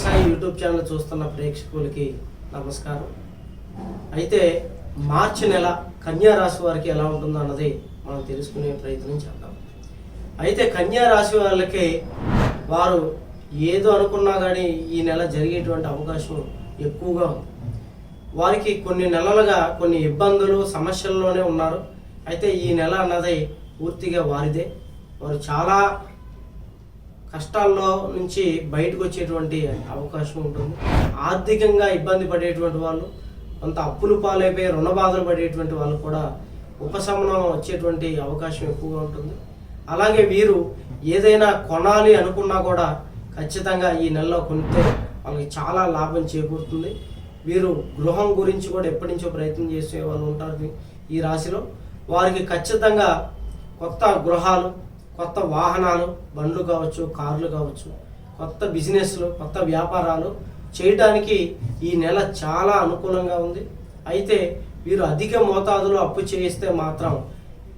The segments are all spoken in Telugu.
ఛానల్ చూస్తున్న ప్రేక్షకులకి నమస్కారం. అయితే మార్చి నెల కన్యా రాశి వారికి ఎలా ఉంటుందో అన్నది మనం తెలుసుకునే ప్రయత్నం చేద్దాం. అయితే కన్యా రాశి వాళ్ళకి వారు ఏదో అనుకున్నా కానీ ఈ నెల జరిగేటువంటి అవకాశం ఎక్కువగా ఉంది. వారికి కొన్ని నెలలుగా కొన్ని ఇబ్బందులు సమస్యల్లోనే ఉన్నారు. అయితే ఈ నెల అన్నది పూర్తిగా వారిదే. వారు చాలా కష్టాల్లో నుంచి బయటకు వచ్చేటువంటి అవకాశం ఉంటుంది. ఆర్థికంగా ఇబ్బంది పడేటువంటి వాళ్ళు కొంత అప్పులు పాలైపోయి రుణ బాధలు పడేటువంటి వాళ్ళు కూడా ఉపశమనం వచ్చేటువంటి అవకాశం ఎక్కువగా ఉంటుంది. అలాగే వీరు ఏదైనా కొనాలి అనుకున్నా కూడా ఖచ్చితంగా ఈ నెలలో కొనితే వాళ్ళకి చాలా లాభం చేకూరుతుంది. వీరు గృహం గురించి కూడా ఎప్పటి నుంచో ప్రయత్నం చేసే వాళ్ళు ఉంటారు ఈ రాశిలో. వారికి ఖచ్చితంగా కొత్త గృహాలు కొత్త వాహనాలు బండ్లు కావచ్చు కార్లు కావచ్చు కొత్త బిజినెస్లు కొత్త వ్యాపారాలు చేయడానికి ఈ నెల చాలా అనుకూలంగా ఉంది. అయితే వీరు అధిక మోతాదులో అప్పు చేయిస్తే మాత్రం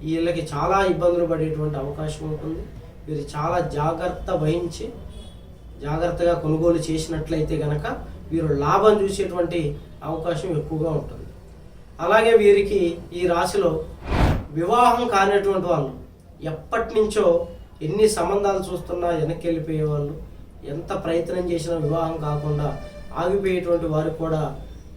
వీళ్ళకి చాలా ఇబ్బందులు పడేటువంటి అవకాశం ఉంటుంది. వీరు చాలా జాగ్రత్త వహించి జాగ్రత్తగా కొనుగోలు చేసినట్లయితే కనుక వీరు లాభం చూసేటువంటి అవకాశం ఎక్కువగా ఉంటుంది. అలాగే వీరికి ఈ రాశిలో వివాహం కానిటువంటి వాళ్ళు ఎప్పటి నుంచో ఎన్ని సంబంధాలు చూస్తున్నా వెనక్కి వెళ్ళిపోయేవాళ్ళు ఎంత ప్రయత్నం చేసినా వివాహం కాకుండా ఆగిపోయేటువంటి వారు కూడా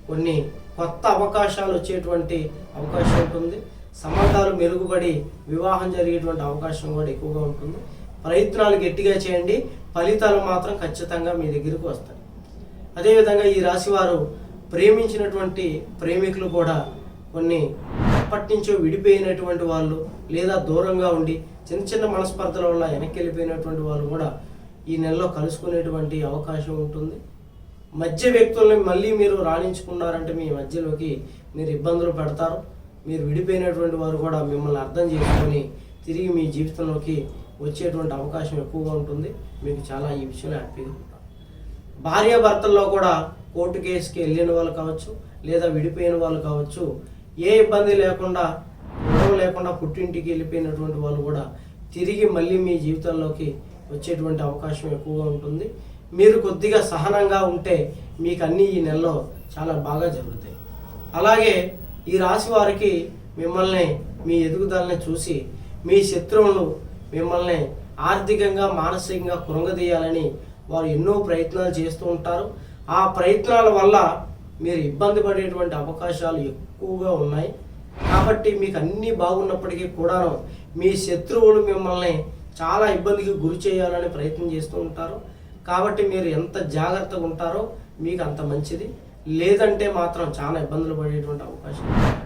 కొన్ని కొత్త అవకాశాలు వచ్చేటువంటి అవకాశం ఉంటుంది. సంబంధాలు మెరుగుపడి వివాహం జరిగేటువంటి అవకాశం కూడా ఎక్కువగా ఉంటుంది. ప్రయత్నాలు గట్టిగా చేయండి. ఫలితాలు మాత్రం ఖచ్చితంగా మీ దగ్గరకు వస్తాయి. అదేవిధంగా ఈ రాశివారు ప్రేమించినటువంటి ప్రేమికులు కూడా కొన్ని ఎప్పటి నుంచో విడిపోయినటువంటి వాళ్ళు లేదా దూరంగా ఉండి చిన్న చిన్న మనస్పర్ధల వల్ల వెనక్కి వెళ్ళిపోయినటువంటి వాళ్ళు కూడా ఈ నెలలో కలుసుకునేటువంటి అవకాశం ఉంటుంది. మధ్య వ్యక్తుల్ని మళ్ళీ మీరు రాణించుకున్నారంటే మీ మధ్యలోకి మీరు ఇబ్బందులు పెడతారు. మీరు విడిపోయినటువంటి వారు కూడా మిమ్మల్ని అర్థం చేసుకొని తిరిగి మీ జీవితంలోకి వచ్చేటువంటి అవకాశం ఎక్కువగా ఉంటుంది. మీకు చాలా ఈ విషయంలో హ్యాపీగా ఉంటారు భార్యాభర్తల్లో కూడా కోర్టు కేసుకి వెళ్ళిన వాళ్ళు కావచ్చు లేదా విడిపోయిన వాళ్ళు కావచ్చు ఏ ఇబ్బంది లేకుండా గొడవ లేకుండా పుట్టింటికి వెళ్ళిపోయినటువంటి వాళ్ళు కూడా తిరిగి మళ్ళీ మీ జీవితంలోకి వచ్చేటువంటి అవకాశం ఎక్కువగా ఉంటుంది. మీరు కొద్దిగా సహనంగా ఉంటే మీకు అన్నీ ఈ నెలలో చాలా బాగా జరుగుతాయి. అలాగే ఈ రాశి వారికి మిమ్మల్ని మీ ఎదుగుదలని చూసి మీ శత్రువులు మిమ్మల్ని ఆర్థికంగా మానసికంగా కృంగదీయాలని వారు ఎన్నో ప్రయత్నాలు చేస్తూ ఉంటారు. ఆ ప్రయత్నాల వల్ల మీరు ఇబ్బంది పడేటువంటి అవకాశాలు ఎక్కువగా ఉన్నాయి. కాబట్టి మీకు అన్నీ బాగున్నప్పటికీ కూడాను మీ శత్రువులు మిమ్మల్ని చాలా ఇబ్బందికి గురి చేయాలని ప్రయత్నం చేస్తూ ఉంటారు. కాబట్టి మీరు ఎంత జాగ్రత్తగా ఉంటారో మీకు అంత మంచిది. లేదంటే మాత్రం చాలా ఇబ్బందులు పడేటువంటి అవకాశం. ఉంది.